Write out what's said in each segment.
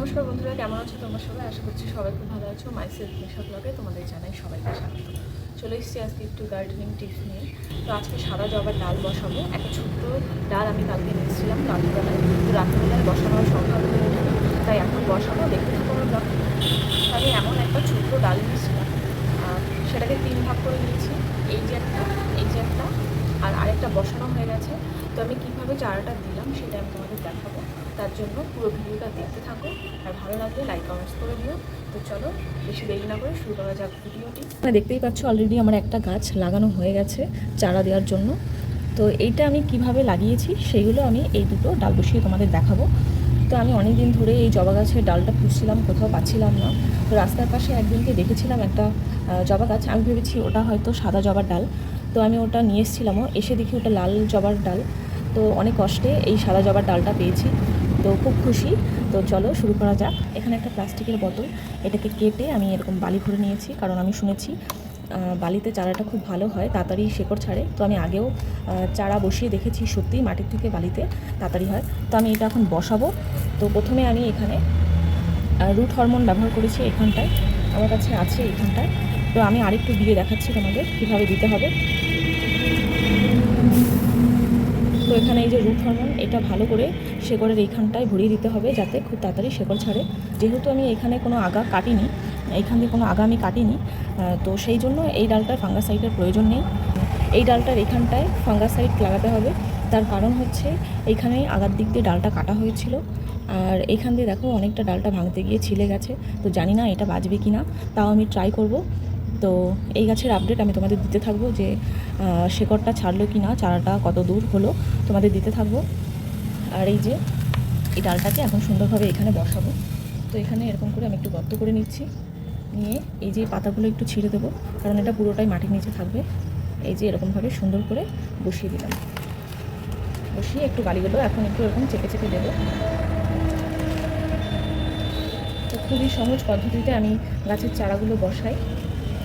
নমস্কার বন্ধুরা, কেমন আছো তোমরা সবাই? আশা করছি সবাই খুব ভালো আছো। মাই সেলফ নেশা ব্লগে তোমাদের জানাই সবাইকে স্বাগত। চলে এসেছি আজকে একটু গার্ডেনিং টিপস নিয়ে। তো আজকে সাদা জবার ডাল বসাবো। একটা ছোট্ট ডাল আমি কালকে নিয়েছিলাম রাত্রিবেলায় তো রাত্রিবেলায় বসানোর সম্ভব ওঠেনি। তাই এখন বসাবো। দেখতে থাকো ব্লগ আমি এমন একটা ছোট্ট ডাল নিয়েছিলাম সেটাকে তিন ভাগ করে নিয়েছি। এই যে একটা, এই যে একটা। আর আরেকটা বসানো হয়ে গেছে। তো আমি কীভাবে চারাটা দিলাম সেটা আমি তোমাদের দেখাবো। তার জন্য পুরো ভিডিওটা দেখতে থাকো আর ভালো লাগলে লাইক কমেন্টস করে দিও। তো চলো, বেশি দেরি না করে শুরু করা যাক ভিডিওটি। দেখতেই পাচ্ছ অলরেডি আমার একটা গাছ লাগানো হয়ে গেছে চারা দেওয়ার জন্য। তো এইটা আমি কীভাবে লাগিয়েছি সেইগুলো আমি এই দুটো ডাল বসিয়ে তোমাদের দেখাবো। তো আমি অনেক দিন ধরে এই জবা গাছের ডালটা খুঁজছিলাম কোথাও পাচ্ছিলাম না। তো রাস্তার পাশে একদিনকে দেখেছিলাম একটা জবা গাছ। আমি ভেবেছি ওটা হয়তো সাদা জবার ডাল। তো আমি ওটা নিয়ে এসেছিলামও, এসে দেখি ওটা লাল জবার ডাল। তো অনেক কষ্টে এই সাদা জবার ডালটা পেয়েছি। তো খুব খুশি। তো চলো শুরু করা যাক। এখানে একটা প্লাস্টিকের বোতল। এটাকে কেটে আমি এরকম বালি ভরে নিয়েছি, কারণ আমি শুনেছি বালিতে চারাটা খুব ভালো হয়, তাড়াতাড়ি শেকড় ছাড়ে। তো আমি আগেও চারা বসিয়ে দেখেছি সত্যিই মাটির থেকে বালিতে তাড়াতাড়ি হয়। তো আমি এটা এখন বসাবো। তো প্রথমে আমি এখানে রুট হরমোন ব্যবহার করেছি এখানটায়। আমার কাছে আছে এখানটায়। তো আমি আরেকটু দিয়ে দেখাচ্ছি তোমাদের কীভাবে দিতে হবে। তো এখানে এই যে রুট হরমোন এটা ভালো করে শেকড়ের এইখানটায় ভরিয়ে দিতে হবে যাতে খুব তাড়াতাড়ি শেকড় ছাড়ে। যেহেতু আমি এখানে কোনো আগা কাটিনি এইখান দিয়ে কোনো আগা আমি কাটিনি তো সেই জন্য এই ডালটার ফাঙ্গাসাইডের প্রয়োজন নেই। এই ডালটার এখানটায় ফাঙ্গাসাইড লাগাতে হবে। তার কারণ হচ্ছে এইখানেই আগার দিক দিয়ে ডালটা কাটা হয়েছিল। আর এখান দিয়ে দেখো অনেকটা ডালটা ভাঙতে গিয়ে ছিলে গেছে। তো জানি না এটা বাজবে কি না তাও আমি ট্রাই করব। তো এই গাছের আপডেট আমি তোমাদের দিতে থাকব যে শেকড়টা ছাড়লো কি না চারাটা কত দূর হলো তোমাদের দিতে থাকব। আর এই যে, এই ডালটাকে এখন সুন্দরভাবে এখানে বসাবো। তো এখানে এরকম করে আমি একটু গর্ত করে নিচ্ছি। নিয়ে এই যে পাতাগুলো একটু ছিঁড়ে দেবো, কারণ এটা পুরোটাই মাটির নিচে থাকবে। এই যে এরকমভাবে সুন্দর করে বসিয়ে দিলাম। বসিয়ে একটু বালিগুলো এখন একটু এরকম চেপে চেপে দেবো। তো খুবই সহজ পদ্ধতিতে আমি গাছের চারাগুলো বসাই।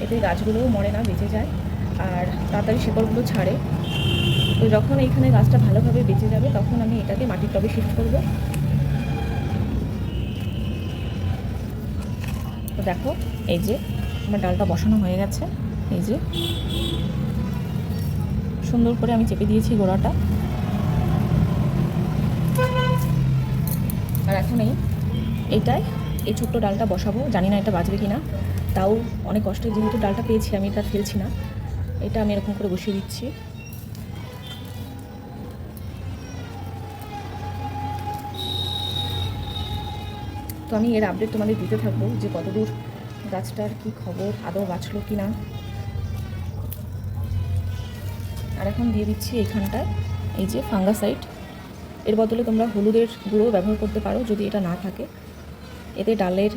এতে গাছগুলোও মরে না, বেঁচে যায়। আর তাড়াতাড়ি শেকড়গুলো ছাড়ে। তো যখন এইখানে গাছটা ভালোভাবে বেঁচে যাবে, তখন আমি এটাকে মাটির টবে শিফট করব। তো দেখো, এই যে আমার ডালটা বসানো হয়ে গেছে। এই যে সুন্দর করে আমি চেপে দিয়েছি গোড়াটা। আর এখন এই এইটাই এই ছোট্ট ডালটা বসাবো। জানি না এটা বাজবে কি না তাও অনেক কষ্টে, যেহেতু ডালটা পেয়েছি আমি, এটা ফেলছি না। এটা আমি এরকম করে বসিয়ে দিচ্ছি। তো আমি এর আপডেট তোমাদের দিতে থাকব যে কতদূর গাছটার কি খবর, আদৌ বাঁচলো কি না। আর এখন দিয়ে দিচ্ছি এইখানটায় এই যে ফাঙ্গাসাইড। এর বদলে তোমরা হলুদের গুঁড়ো ব্যবহার করতে পারো যদি এটা না থাকে। এতে ডালের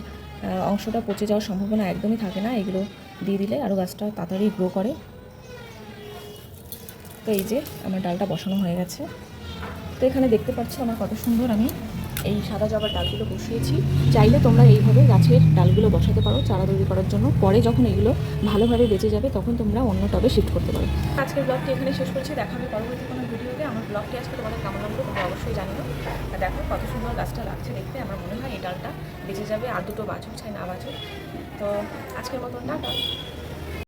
অংশটা পচে যাওয়ার সম্ভাবনা একদমই থাকে না। এগুলো দিয়ে দিলে আরও গাছটা তাড়াতাড়ি গ্রো করে। তো এই যে আমার ডালটা বসানো হয়ে গেছে। তো এখানে দেখতে পাচ্ছ আমার কত সুন্দর আমি এই সাদা জবার ডালগুলো বসিয়েছি। চাইলে তোমরা এইভাবে গাছের ডালগুলো বসাতে পারো চারা তৈরি করার জন্য। পরে যখন এগুলো ভালোভাবে বেঁচে যাবে, তখন তোমরা অন্য টবে শিফট করতে পারো। আজকের ব্লগটি এখানে শেষ করছি। দেখা হবে পরবর্তী কোনো ভিডিওতে। আমার ব্লগটি আজকে তোমাদের কেমন লাগল তোমরা অবশ্যই জানিও। আর দেখো কত সুন্দর গাছটা লাগছে দেখতে। আমার মনে হয় এই ডালটা বেঁচে যাবে। আর দুটো বাছুর চাই না বাছুর। তো আজকের মতন, টাটা।